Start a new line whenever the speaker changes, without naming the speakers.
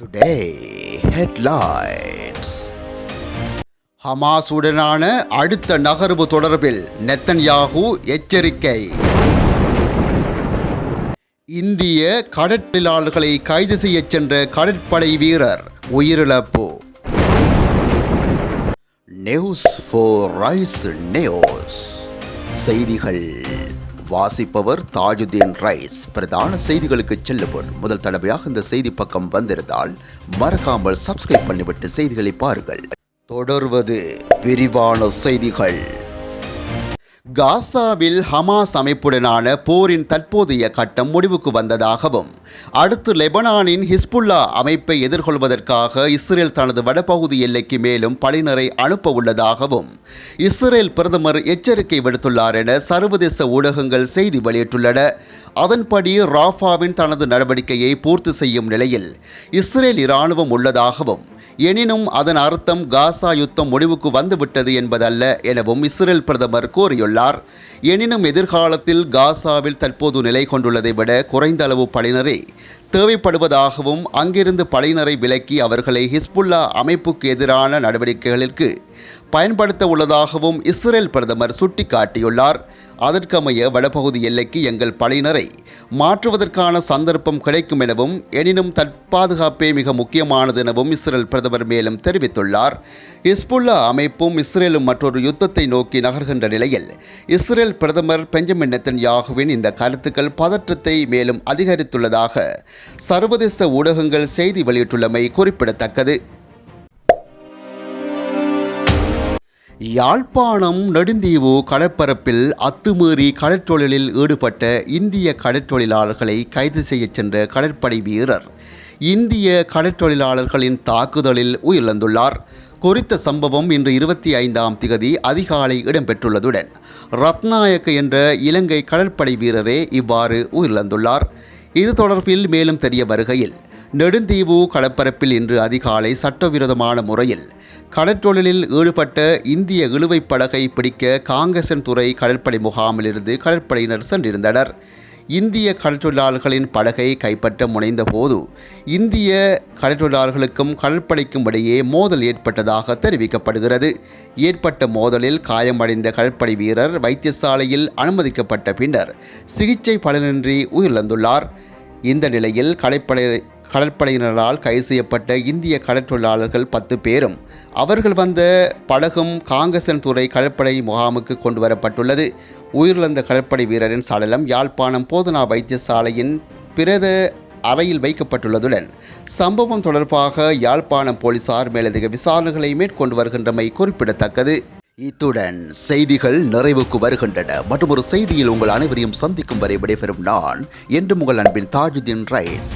Today headlines ஹமாஸுடனான அடுத்த நகர்வு தொடர்பில் நெத்தன்யாகு எச்சரிக்கை. இந்திய கடற்பிலாளர்களை கைது செய்யச் சென்ற கடற்படை வீரர் உயிரிழப்பு. நியூஸ் ஃபோர் ரைஸ் நியூஸ் செய்திகள். வாசிப்பவர் தாஜுதீன் ரைஸ். பிரதான செய்திகளுக்கு செல்லுவோர் முதல் தடவையாக இந்த செய்தி பக்கம் வந்திருந்தால் மறக்காமல் சப்ஸ்கிரைப் பண்ணிவிட்டு செய்திகளை பாருங்கள். தொடர்வது விரிவான செய்திகள். காசாவில் ஹமாஸ் அமைப்புடனான போரின் தற்போதைய கட்டம் முடிவுக்கு வந்ததாகவும் அடுத்து லெபனானின் ஹிஸ்புல்லா அமைப்பை எதிர்கொள்வதற்காக இஸ்ரேல் தனது வடபகுதி எல்லைக்கு மேலும் படையினரை அனுப்ப உள்ளதாகவும் இஸ்ரேல் பிரதமர் எச்சரிக்கை விடுத்துள்ளார் என சர்வதேச ஊடகங்கள் செய்தி வெளியிட்டுள்ளன. அதன்படி ராஃபாவின் தனது நடவடிக்கையை பூர்த்தி செய்யும் நிலையில் இஸ்ரேல் இராணுவம் உள்ளதாகவும் எனினும் அதன் அர்த்தம் காசா யுத்தம் முடிவுக்கு வந்துவிட்டது என்பதல்ல எனவும் இஸ்ரேல் பிரதமர் கூறியுள்ளார். எனினும் எதிர்காலத்தில் காசாவில் தற்போது நிலை கொண்டுள்ளதை விட குறைந்த அளவு படையினரே தேவைப்படுவதாகவும் அங்கிருந்து படையினரை விலக்கி அவர்களை ஹிஸ்புல்லா அமைப்புக்கு எதிரான நடவடிக்கைகளுக்கு பயன்படுத்த உள்ளதாகவும் இஸ்ரேல் பிரதமர் சுட்டிக்காட்டியுள்ளார். அதற்கமைய வடபகுதி எல்லைக்கு எங்கள் படையினரை மாற்றுவதற்கான சந்தர்ப்பம் கிடைக்கும் எனவும் எனினும் தற்பாதுகாப்பே மிக முக்கியமானது எனவும் இஸ்ரேல் பிரதமர் மேலும் தெரிவித்துள்ளார். இஸ்புல்லா அமைப்பும் இஸ்ரேலும் மற்றொரு யுத்தத்தை நோக்கி நகர்கின்ற நிலையில் இஸ்ரேல் பிரதமர் பெஞ்சமின் நெத்தன்யாகுவின் இந்த கருத்துக்கள் பதற்றத்தை மேலும் அதிகரித்துள்ளதாக சர்வதேச ஊடகங்கள் செய்தி வெளியிட்டுள்ளமை குறிப்பிடத்தக்கது. யாழ்ப்பாணம் நெடுந்தீவு கடற்பரப்பில் அத்துமீறி கடற்றொழிலில் ஈடுபட்ட இந்திய கடற்றொழிலாளர்களை கைது செய்யச் சென்ற கடற்படை வீரர் இந்திய கடற்றொழிலாளர்களின் தாக்குதலில் உயிரிழந்துள்ளார். குறித்த சம்பவம் இன்று இருபத்தி ஐந்தாம் திகதி அதிகாலை இடம்பெற்றுள்ளதுடன் ரத்நாயக்க என்ற இலங்கை கடற்படை வீரரே இவ்வாறு உயிரிழந்துள்ளார். இது தொடர்பில் மேலும் தெரிய வருகையில் நெடுந்தீவு கடற்பரப்பில் இன்று அதிகாலை சட்டவிரோதமான முறையில் கடற்றொழிலில் ஈடுபட்ட இந்திய இழுவைப் படகை பிடிக்க காங்கசன் துறை கடற்படை முகாமிலிருந்து கடற்படையினர் சென்றிருந்தனர். இந்திய கடற்றொழிலாளர்களின் படகை கைப்பற்ற முனைந்தபோது இந்திய கடற்றொழிலாளர்களுக்கும் கடற்படைக்கும் இடையே மோதல் ஏற்பட்டதாக தெரிவிக்கப்படுகிறது. ஏற்பட்ட மோதலில் காயமடைந்த கடற்படை வீரர் வைத்தியசாலையில் அனுமதிக்கப்பட்ட பின்னர் சிகிச்சை பலனின்றி உயிரிழந்துள்ளார். இந்த நிலையில் கடற்படை கடற்படையினரால் கைது செய்யப்பட்ட இந்திய கடற்றொழிலாளர்கள் பத்து பேரும் அவர்கள் வந்த படகும் காங்கசன் துறை கடற்படை முகாமுக்கு கொண்டு வரப்பட்டுள்ளது உயிரிழந்த கடற்படை வீரரின் சடலம் யாழ்ப்பாணம் போதனா வைத்தியசாலையின் பிரத அறையில் வைக்கப்பட்டுள்ளதுடன் சம்பவம் தொடர்பாக யாழ்ப்பாணம் போலீசார் மேலதிக விசாரணைகளை மேற்கொண்டு வருகின்றமை குறிப்பிடத்தக்கது. இத்துடன் செய்திகள் நிறைவுக்கு வருகின்றன. மற்றும் ஒரு செய்தியில் உங்கள் அனைவரையும் சந்திக்கும் வரை விடைபெறும் நான் என்று உங்கள் அன்பின் தாஜுதீன் ரைஸ்.